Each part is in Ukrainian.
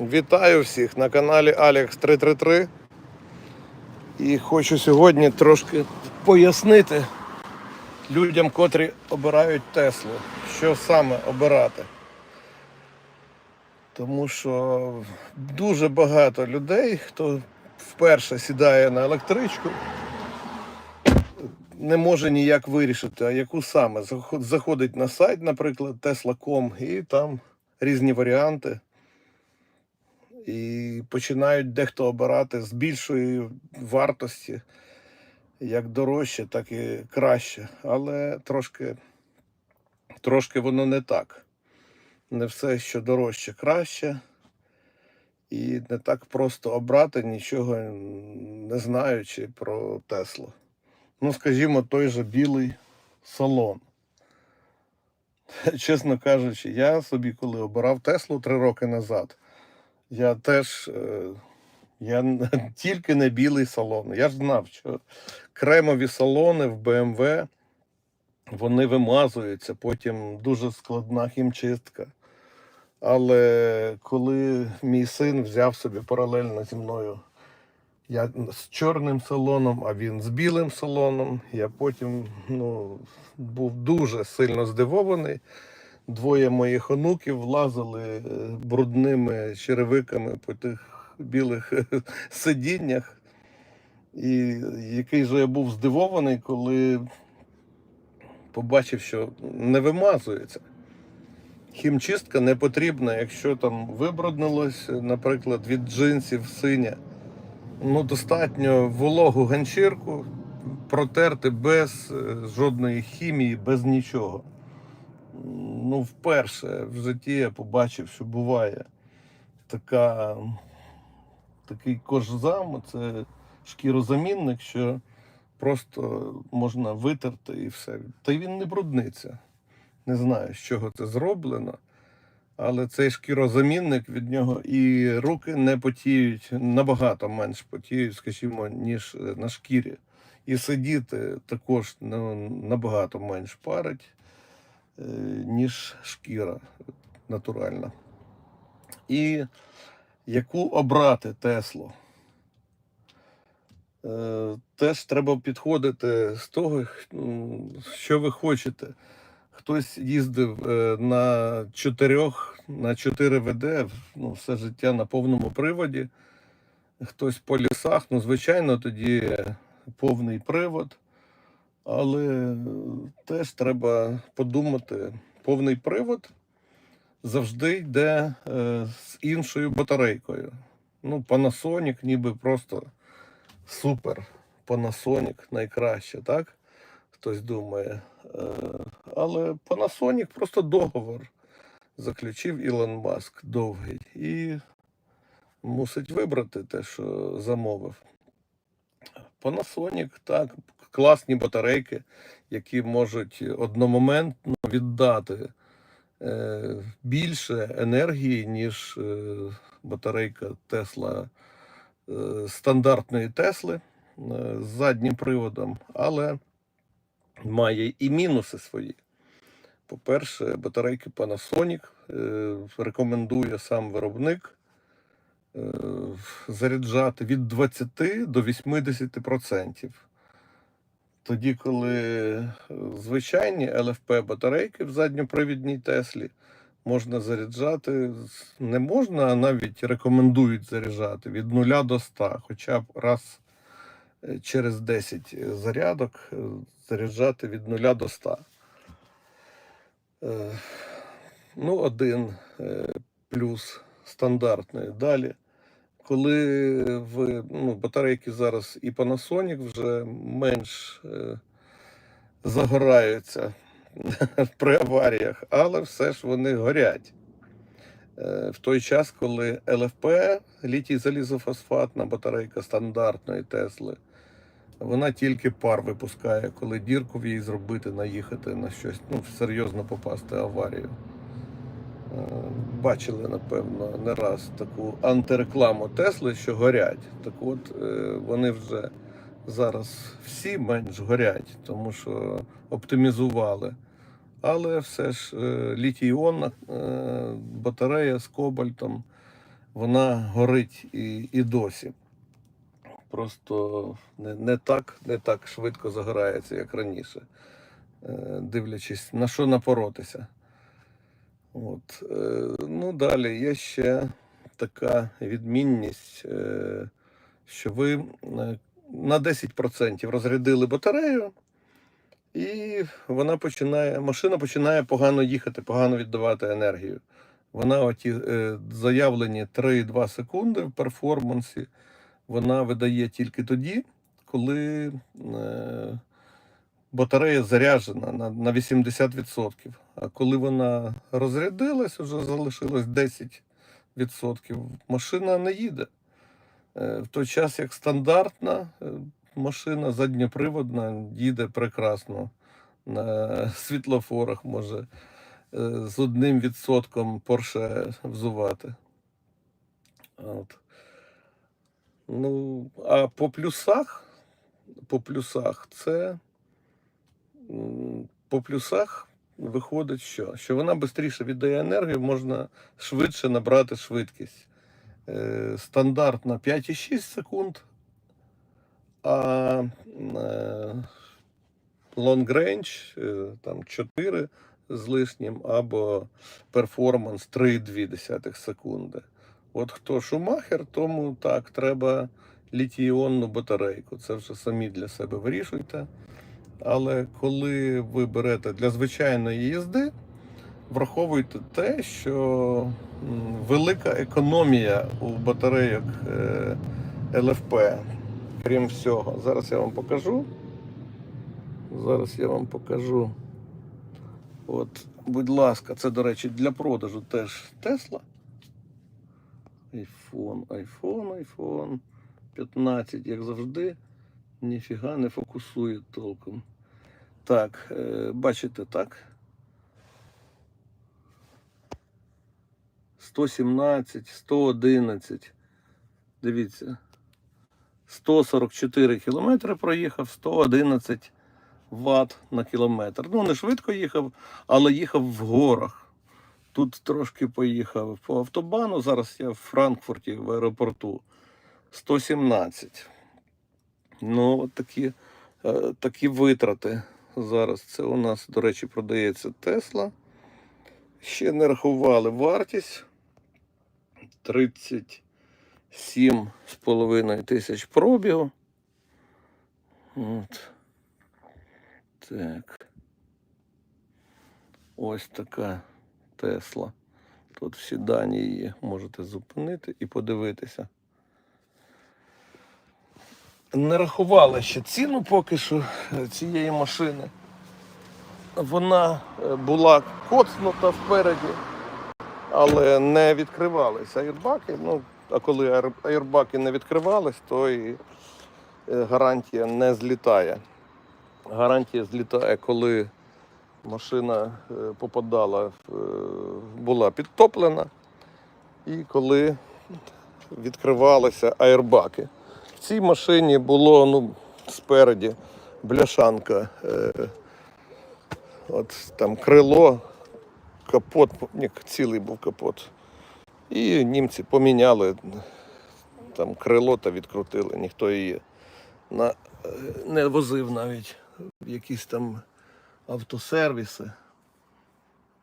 Вітаю всіх на каналі Alex 333. І хочу сьогодні трошки пояснити людям, котрі обирають Теслу, що саме обирати. Тому що дуже багато людей, хто вперше сідає на електричку, не може ніяк вирішити, а яку саме. Заходить на сайт, наприклад, Tesla.com, і там різні варіанти. І починають дехто обирати з більшої вартості, як дорожче, так і краще. Але трошки, трошки воно не так. Не все, що дорожче, краще. І не так просто обрати, нічого не знаючи про Теслу. Ну, скажімо, той же білий салон. Чесно кажучи, я собі, коли обирав Теслу три роки назад, я теж е, я тільки не білий салон. Я ж знав, що кремові салони в BMW вони вимазуються, потім дуже складна хімчистка. Але коли мій син взяв собі паралельно зі мною, я з чорним салоном, а він з білим салоном, я потім ну, був дуже сильно здивований. Двоє моїх онуків влазили е, брудними черевиками по тих білих сидіннях. І який же я був здивований, коли побачив, що не вимазується. Хімчистка не потрібна, якщо там вибруднилось, наприклад, від джинсів синя. Ну, достатньо вологу ганчірку протерти без е, жодної хімії, без нічого. Ну, вперше в житті я побачив, що буває така, такий кожзам, це шкірозамінник, що просто можна витерти і все. Та й він не брудниться. Не знаю, з чого це зроблено. Але цей шкірозамінник від нього і руки не потіють, набагато менш потіють, скажімо, ніж е, на шкірі. І сидіти також ну, набагато менш парить, ніж шкіра натуральна. І яку обрати Теслу? Е, Теж треба підходити з того, що ви хочете. Хтось їздив е, на чотирьох, на 4 ВД, ну, все життя на повному приводі. Хтось по лісах, ну, звичайно, тоді повний привод. Але теж треба подумати, повний привод завжди йде е, з іншою батарейкою. Ну, Panasonic ніби просто супер. Panasonic найкраще, так? Хтось думає. Е, Але Panasonic просто договор заключив Ілон Маск довгий і мусить вибрати те, що замовив. Panasonic, так, класні батарейки, які можуть одномоментно віддати е, більше енергії, ніж е, батарейка Тесла е, стандартної Тесли з заднім приводом, але має і мінуси свої. По-перше, батарейки Panasonic рекомендує сам виробник заряджати від 20 до 80%. Тоді, коли е, звичайні ЛФП батарейки в задньопривідній Теслі можна заряджати, не можна, а навіть рекомендують заряджати від 0 до 100, хоча б раз е, через 10 зарядок е, заряджати від 0 до 100. Е, Ну, один плюс стандартний. Далі, коли в ну, батарейки зараз і Panasonic вже менш е, загораються при аваріях, але все ж вони горять. Е, В той час, коли ЛФП, літій залізофосфатна батарейка стандартної Тесли, вона тільки пар випускає, коли дірку в їй зробити, наїхати на щось, ну, серйозно попасти аварію. Бачили, напевно, не раз таку антирекламу Тесли, що горять. Так от е, вони вже зараз всі менш горять, тому що оптимізували. Але все ж е, літій-іонна е, батарея з кобальтом вона горить і, і досі. Просто не, не, так, не так швидко загорається, як раніше, дивлячись, на що напоротися. От. е, Ну, далі є ще така відмінність, е, що ви е, на 10% розрядили батарею, і вона починає, машина починає погано їхати, погано віддавати енергію. Вона оті заявлені 3,2 секунди в перформансі, вона видає тільки тоді, коли батарея заряджена на, на 80%. А коли вона розрядилась, вже залишилось 10%, машина не їде. Е, В той час, як стандартна е, машина задньоприводна їде прекрасно на світлофорах, може е, з одним відсотком Порше взувати. От. Ну, а по плюсах, по плюсах це по плюсах виходить, що? Що вона швидше віддає енергію, можна швидше набрати швидкість. Е, стандартна 5,6 секунд, а е, long range е, там 4 з лишнім, або перформанс 3,2 секунди. От хто шумахер, тому так, треба літій-іонну батарейку. Це вже самі для себе вирішуйте. Але коли ви берете для звичайної їзди, враховуйте те, що велика економія у батарейок е, ЛФП. Крім всього, зараз я вам покажу. Зараз я вам покажу. От, будь ласка, це, до речі, для продажу теж Тесла. Айфон, айфон, айфон. 15, як завжди. Ніфіга не фокусує толком. Так, е, бачите, так? 117, 111. Дивіться. 144 кілометри проїхав, 111 Вт на кілометр. Ну, не швидко їхав, але їхав в горах. Тут трошки поїхав по автобану. Зараз я в Франкфурті в аеропорту. 117. Ну, от такі, е, такі витрати зараз. Це у нас, до речі, продається Тесла. Ще не рахували вартість. 37,5 тисяч пробігу. От. Так. Ось така Тесла. Тут всі дані її можете зупинити і подивитися. Не рахували ще ціну поки що е, цієї машини. Вона е, була коцнута впереді, але не відкривалися аєрбаки. Ну, а коли аєрбаки не відкривались, то і е, гарантія не злітає. Гарантія злітає, коли машина попадала, була підтоплена, і коли відкривалися аербаки. Цій машині було ну, спереді бляшанка. Е, от там крило, капот, ні, цілий був капот. І німці поміняли там крило та відкрутили. Ніхто її на, не возив навіть в якісь там автосервіси.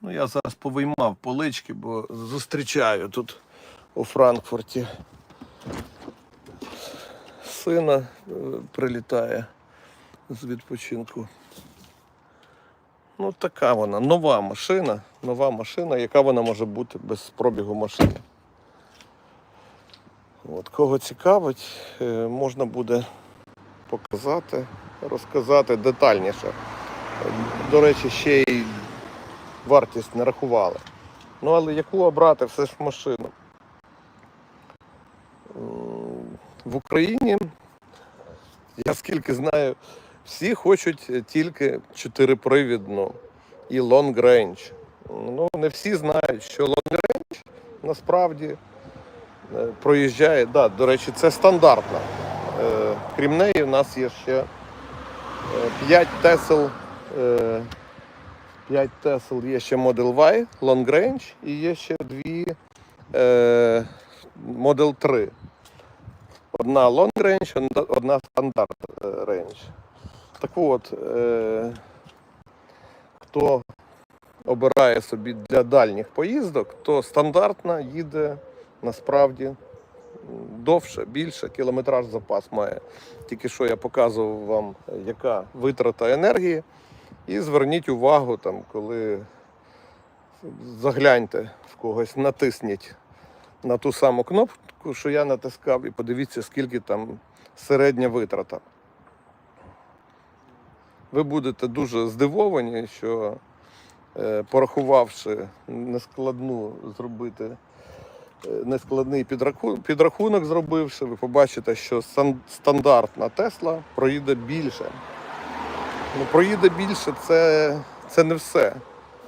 Ну, я зараз повиймав полички, бо зустрічаю тут у Франкфурті. Сина е, прилітає з відпочинку. Ну, така вона, нова машина, нова машина, яка вона може бути без пробігу машини. От, кого цікавить, е, можна буде показати, розказати детальніше. До речі, ще й вартість не рахували. Ну, але яку обрати все ж машину? В Україні, я скільки знаю, всі хочуть тільки чотирипривідну і long range. Ну, не всі знають, що long range насправді е, проїжджає. Да, до речі, це стандартна. Е, Крім неї, у нас є ще 5 Tesla. 5 Tesla є ще Model Y, Long Range, і є ще дві е, Model 3. Одна long range, одна- стандарт е, range. Так от, е, хто обирає собі для дальніх поїздок, то стандартна їде насправді довше, більше, кілометраж запас має. Тільки що я показував вам, е, яка витрата енергії. І зверніть увагу, там, коли загляньте в когось, натисніть на ту саму кнопку, що я натискав, і подивіться, скільки там середня витрата. Ви будете дуже здивовані, що е, порахувавши нескладну зробити е, нескладний підрахунок зробивши, ви побачите, що стандартна Тесла проїде більше. Ну, проїде більше це, це не все.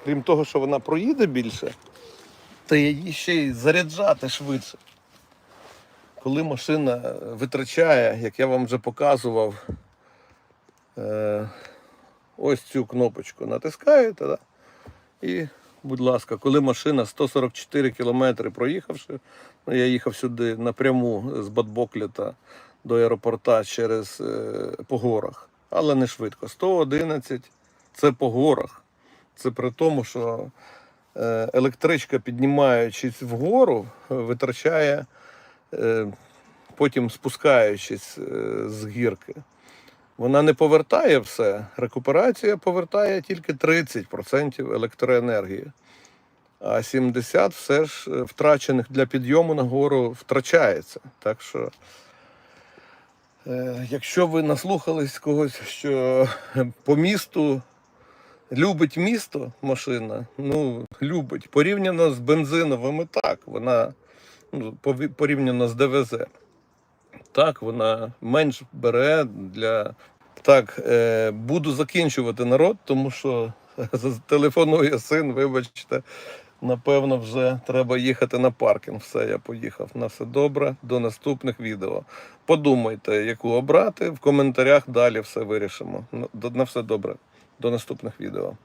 Крім того, що вона проїде більше, то її ще й заряджати швидше. Коли машина витрачає, як я вам вже показував, е, ось цю кнопочку натискаєте, да? і, будь ласка, коли машина 144 кілометри проїхавши, ну, я їхав сюди напряму з Бадбокліта до аеропорта через е, по горах, але не швидко. 111 це по горах. Це при тому, що е, електричка, піднімаючись вгору, е, витрачає, е, потім спускаючись е, з гірки. Вона не повертає все. Рекуперація повертає тільки 30% електроенергії. А 70% все ж е, втрачених для підйому на гору втрачається. Так що, е, якщо ви наслухались когось, що по місту любить місто машина, ну, любить. Порівняно з бензиновими, так, вона ну, порівняно з ДВЗ. Так, вона менш бере для. Так, е, буду закінчувати народ, тому що телефонує син, вибачте, напевно, вже треба їхати на паркінг. Все, я поїхав. На все добре. До наступних відео. Подумайте, яку обрати. В коментарях далі все вирішимо. Ну, На все добре. До наступних відео.